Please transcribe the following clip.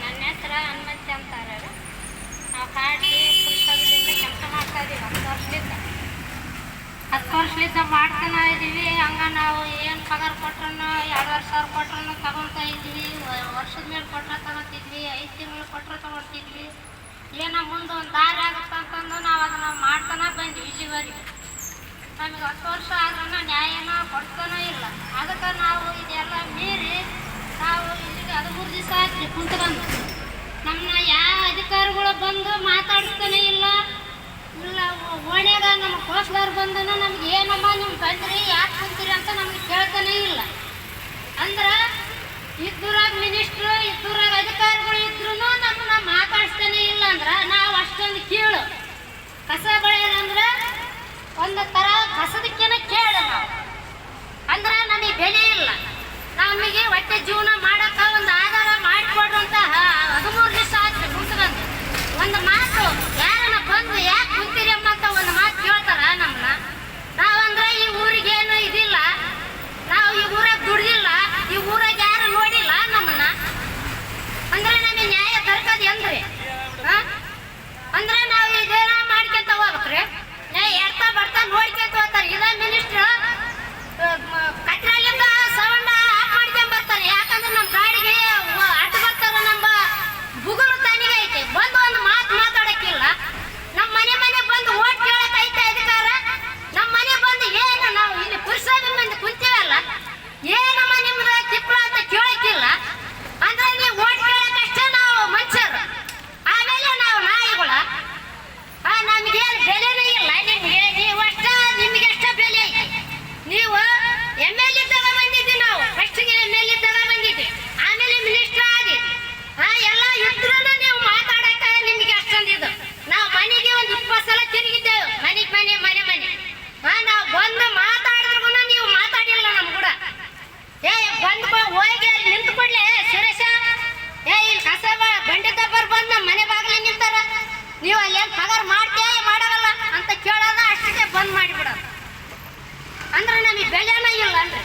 ನನ್ನ ಹೆತ್ರ ಹನುಮಂತ ಅಂತ ನಾವು ಕಾಡಿ ಪುರುಷದಿಂದ ಕೆಲಸ ಮಾಡ್ತಾ ಇದ್ದೀವಿ, ಹತ್ತು ವರ್ಷದಿಂದ. ಹತ್ತು ವರ್ಷದಿಂದ ಮಾಡ್ತಾನೆ ಇದ್ದೀವಿ, ಹಂಗೆ ನಾವು ಏನು ಪಗಾರ ಕೊಟ್ರೂ ಎರಡುವರೆ ಸಾವಿರ ಕೊಟ್ರೂ ತಗೊಳ್ತಾ ಇದ್ವಿ ವರ್ಷದ ಮೇಲೆ ಕೊಟ್ಟರೆ ತಗೊತಿದ್ವಿ ಐದು ತಿಂಗಳು ಕೊಟ್ಟರೆ ತಗೊಳ್ತಿದ್ವಿ. ಏನೋ ಮುಂದೆ ಒಂದು ದಾರಿ ಆಗುತ್ತೆ ಅಂತಂದು ನಾವು ಅದನ್ನು ಮಾಡ್ತಾನೆ ಬಂದ್ವಿ ಇಲ್ಲಿವರೆಗೆ ನಮಗೆ ಹತ್ತು ವರ್ಷ ಆದ್ರೂ ನ್ಯಾಯನ ಕೊಡ್ತಾನೂ ಇಲ್ಲ. ಮೂರು ಸಾಕ್ರಿ ಆಯ್ತು ಕುಂತ ಬಂದು. ನಮ್ಮನ್ನ ಯಾವ ಅಧಿಕಾರಿಗಳು ಬಂದು ಮಾತಾಡಿಸ್ತಾನೆ ಇಲ್ಲ. ಇಲ್ಲ ಓಣ್ಯಾಗ ನಮ್ಮ ಕೋಸ್ಲರ್ ಬಂದನ, ನಮ್ಗೆ ಏನಮ್ಮ ನಿಮ್ಮ ಬಂದ್ರಿ ಯಾಕೆ ಯಾರನ್ನ ಬಂದು ಯಾಕೆ ಒಂದು ಫಸಲ ತಿರುಗಿದ್ದೇವೆ. ಮನೆ ಮನೆ ಮನೆ ಮನೆ. ಹಾ ನಾವು ಬಂದು ಮಾತಾಡಿದ್ರು ನೀವು ಮಾತಾಡಿಲ್ಲ ನಮ್ಮ ಕೂಡ. ಏ, ಬಂದು ಹೋಗಿ ಅಲ್ಲಿ ಸುರೇಶ. ಏ, ಇಲ್ಲಿ ಕಸ ಬಂಡಿತ ಬರ್ ನಮ್ಮ ಮನೆ ಬಾಗಿಲ ನಿಲ್ತಾರ ನೀವು ಅಲ್ಲಿ ಏನ್ ಪಗಾರ ಮಾಡ್ತೇ ಮಾಡಲ್ಲ ಅಂತ ಕೇಳೋದ ಅಷ್ಟೇ ಬಂದ್ ಮಾಡಿಬಿಡ ಅಂದ್ರೆ ನಮಗೆ ಬೆಲೆನ ಇಲ್ಲ ಅಂದ್ರೆ.